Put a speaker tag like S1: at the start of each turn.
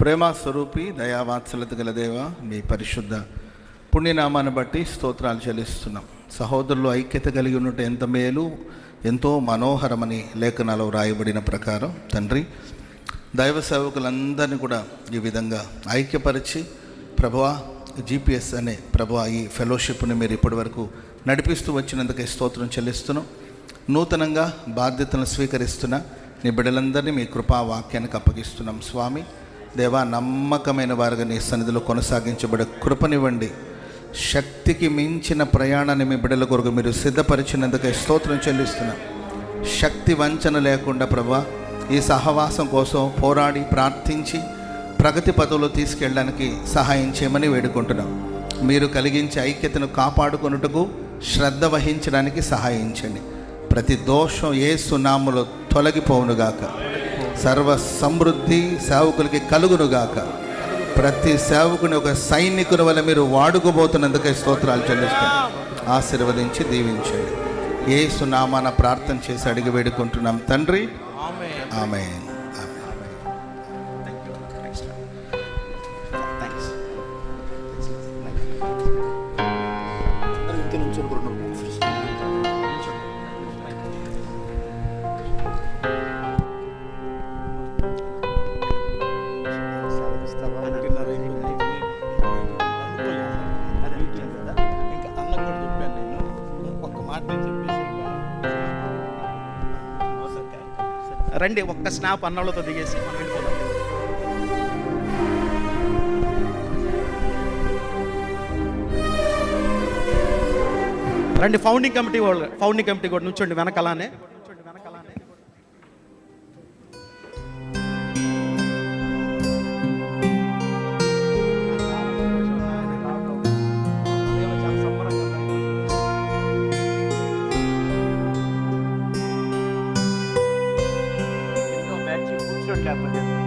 S1: ప్రేమ స్వరూపి దయావాత్సలత గల దేవ మీ పరిశుద్ధ పుణ్యనామాన్ని బట్టి స్తోత్రాలు చెల్లిస్తున్నాం. సహోదరులు ఐక్యత కలిగి ఉన్నట్టు ఎంత మేలు ఎంతో మనోహరమని లేఖనాలు రాయబడిన ప్రకారం తండ్రి దైవ సేవకులందరినీ కూడా ఈ విధంగా ఐక్యపరిచి ప్రభువా జీపీఎస్ అనే ప్రభువా ఈ ఫెలోషిప్ని మీరు ఇప్పటివరకు నడిపిస్తూ వచ్చినందుకే స్తోత్రం చెల్లిస్తున్నాం. నూతనంగా బాధ్యతలను స్వీకరిస్తున్న నీ బిడ్డలందరినీ మీ కృపా వాక్యానికి అప్పగిస్తున్నాం. స్వామి దేవా నమ్మకమైన వారుగా నీ సన్నిధిలో కొనసాగించబడే కృపనివ్వండి. శక్తికి మించిన ప్రయాణాన్ని మీ బిడ్డల కొరకు మీరు సిద్ధపరిచినందుకే స్తోత్రం చెల్లిస్తున్నాం. శక్తి వంచన లేకుండా ప్రభా ఈ సహవాసం కోసం పోరాడి ప్రార్థించి ప్రగతి పదవులు తీసుకెళ్ళడానికి సహాయం చేయమని వేడుకుంటున్నాం. మీరు కలిగించే ఐక్యతను కాపాడుకొనుటకు శ్రద్ధ వహించడానికి సహాయించండి. ప్రతి దోషం ఏ సునాములో తొలగిపోవునుగాక. సర్వ సమృద్ధి సేవకులకి కలుగునుగాక. ప్రతి సేవకుని ఒక సైనికుని వల్ల మీరు వాడుకోబోతున్నందుకే స్తోత్రాలు చెల్లిస్తున్నాం. ఆశీర్వదించి దీవించండి. ఏ సునామాన ప్రార్థన చేసి అడిగి వేడుకుంటున్నాం. తండ్రి ఆమె
S2: రండి ఒక్క స్నాప్ అన్నంలతో దిగేసి మనం వెళ్ళిపోదాం. రండి ఫౌండింగ్ కమిటీ వాళ్ళు ఫౌండింగ్ కమిటీ కూడా నుంచోండి వెనకలానే.
S3: Mr. Captain.